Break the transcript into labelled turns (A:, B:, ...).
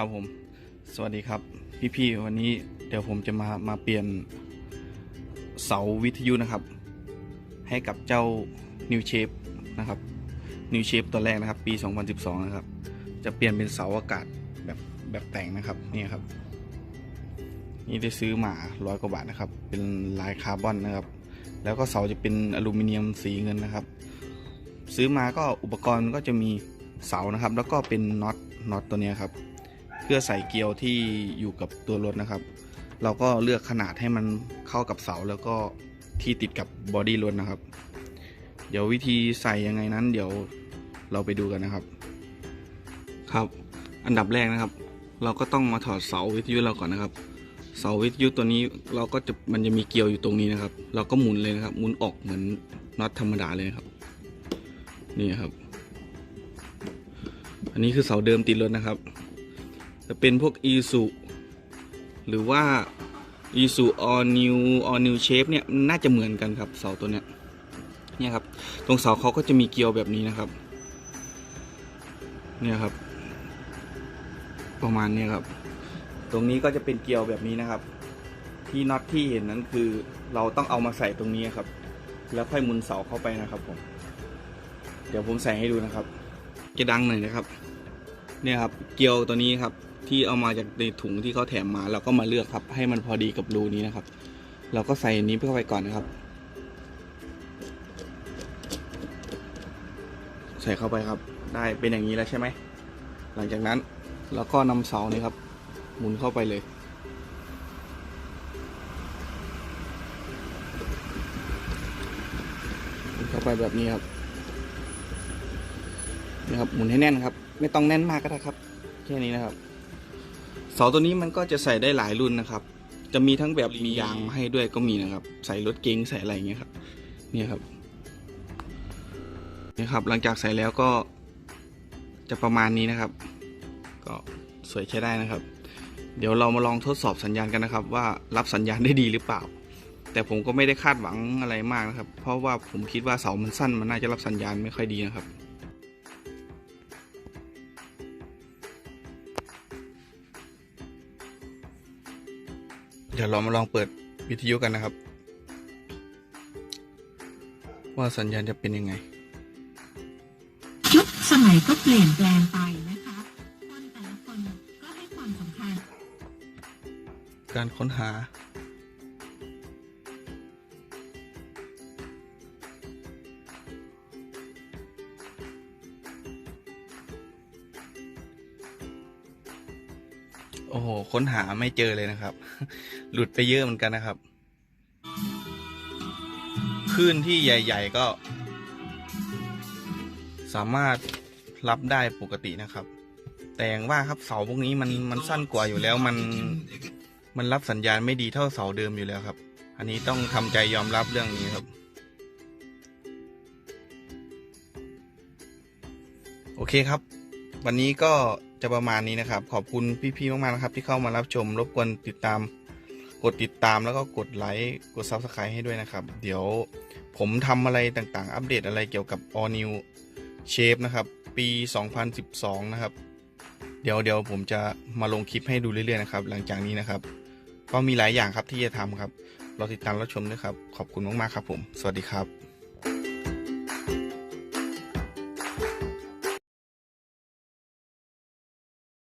A: ครับผม สวัสดีครับ พี่ๆวันนี้เดี๋ยวผมจะมามาเปลี่ยนเสาวิทยุนะครับ ให้กับเจ้า New Shape นะครับ New Shape ตัวแรกนะครับ ปี 2012 นะครับ จะเปลี่ยนเป็นเสาอากาศแบบแบบแต่งนะครับนี่ครับ นี่ได้ซื้อมาร้อยกว่าบาทนะครับ เป็นลายคาร์บอนนะครับ แล้วก็เสาจะเป็นอลูมิเนียมสีเงินนะครับ ซื้อมาก็อุปกรณ์ก็จะมีเสานะครับ แล้วก็เป็นน็อตน็อตตัวนี้ครับ เพื่อใส่เกลียวที่อยู่กับตัวรถนะครับ เราก็เลือกขนาดให้มันเข้ากับเสาแล้วก็ที่ติดกับบอดี้รถนะครับ เดี๋ยววิธีใส่ยังไงนั้น เดี๋ยวเราไปดูกันนะครับ ครับ อันดับแรกนะครับ เราก็ต้องมาถอดเสาวิทยุเราก่อนนะครับ เสาวิทยุตัวนี้เราก็จะมันจะมีเกลียวอยู่ตรงนี้นะครับ เราก็หมุนเลยนะครับหมุนออกเหมือนน็อตธรรมดาเลยครับนี่ครับ อันนี้คือเสาเดิมติดรถนะครับ จะเป็นพวกอีสุหรือว่าอีสุออนิวออนิวเชฟเนี่ยน่าจะเหมือนกันครับเสาตัวเนี้ยเนี่ยครับตรงเสาเขาก็จะมีเกลียวแบบนี้นะครับ เนี่ยครับ ประมาณเนี้ยครับ ตรงนี้ก็จะเป็นเกลียวแบบนี้นะครับ ที่น็อตที่เห็นนั้นคือเราต้องเอามาใส่ตรงนี้ครับ แล้วค่อยหมุนเสาเข้าไปนะครับผมเดี๋ยวผมใส่ให้ดูนะครับ จะดังหน่อยนะครับ เนี่ยครับ เกลียวตัวนี้ครับ ที่เอามาจากในถุงที่เขาแถมมาเราก็มาเลือกครับ ให้มันพอดีกับรูนี้นะครับ เราก็ใส่นี้เข้าไปก่อนนะครับ ใส่เข้าไปครับ ได้เป็นอย่างนี้แล้วใช่ไหมหลังจากนั้นเราก็นำเสานี้ครับ หมุนเข้าไปเลยหมุนเข้าไปแบบนี้ครับนี่ครับหมุนให้แน่นครับ ไม่ต้องแน่นมากก็ได้ครับ แค่นี้นะครับ เสาตัวนี้มันก็จะใส่ได้หลายรุ่นนะครับ จะมีทั้งแบบมียางมาให้ด้วยก็มีนะครับ ใส่รถเก๋งใส่อะไรอย่างเงี้ยครับ เนี่ยครับนี่ครับ หลังจากใส่แล้วก็จะประมาณนี้นะครับ ก็สวยใช้ได้นะครับ เดี๋ยวเรามาลองทดสอบสัญญาณกันนะครับ ว่ารับสัญญาณได้ดีหรือเปล่า แต่ผมก็ไม่ได้คาดหวังอะไรมากนะครับ เพราะว่าผมคิดว่าเสามันสั้นมันน่าจะรับสัญญาณไม่ค่อยดีนะครับ เดี๋ยวเรามาลองเปิดวิทยุกันนะครับ ว่าสัญญาณจะเป็นยังไง
B: ยุคสมัยก็เปลี่ยนแปลงไปนะคะ คนแต่ละคนก็ให้ความสำคัญ
A: การค้นหา โอ้โห ค้นหาไม่เจอเลยนะครับ หลุดไปเยอะเหมือนกันนะครับคลื่นที่ใหญ่ ๆ ก็ สามารถรับได้ปกตินะครับ แต่อย่างว่าครับเสาพวกนี้มันมันสั้นกว่าอยู่แล้วมันมันรับสัญญาณไม่ดีเท่าเสาเดิมอยู่แล้วครับ อันนี้ต้องทำใจยอมรับเรื่องนี้ครับ โอเคครับ วันนี้ก็จะประมาณนี้นะครับ ขอบคุณพี่ๆมากๆนะครับ ที่เข้ามารับชม รบกวนติดตาม กดติดตามแล้วก็กดไลค์กด Subscribe ให้ด้วยนะครับ เดี๋ยวผมทำอะไรต่างๆ อัปเดตอะไรเกี่ยวกับ All New Shape นะครับ ปี 2012 นะครับ เดี๋ยวเดี๋ยวผมจะมาลงคลิปให้ดูเรื่อยๆนะครับ หลังจากนี้นะครับ ก็มีหลายอย่างครับที่จะทำครับ เราติดตามรับชมด้วยครับ ขอบคุณมากๆครับผม สวัสดีครับ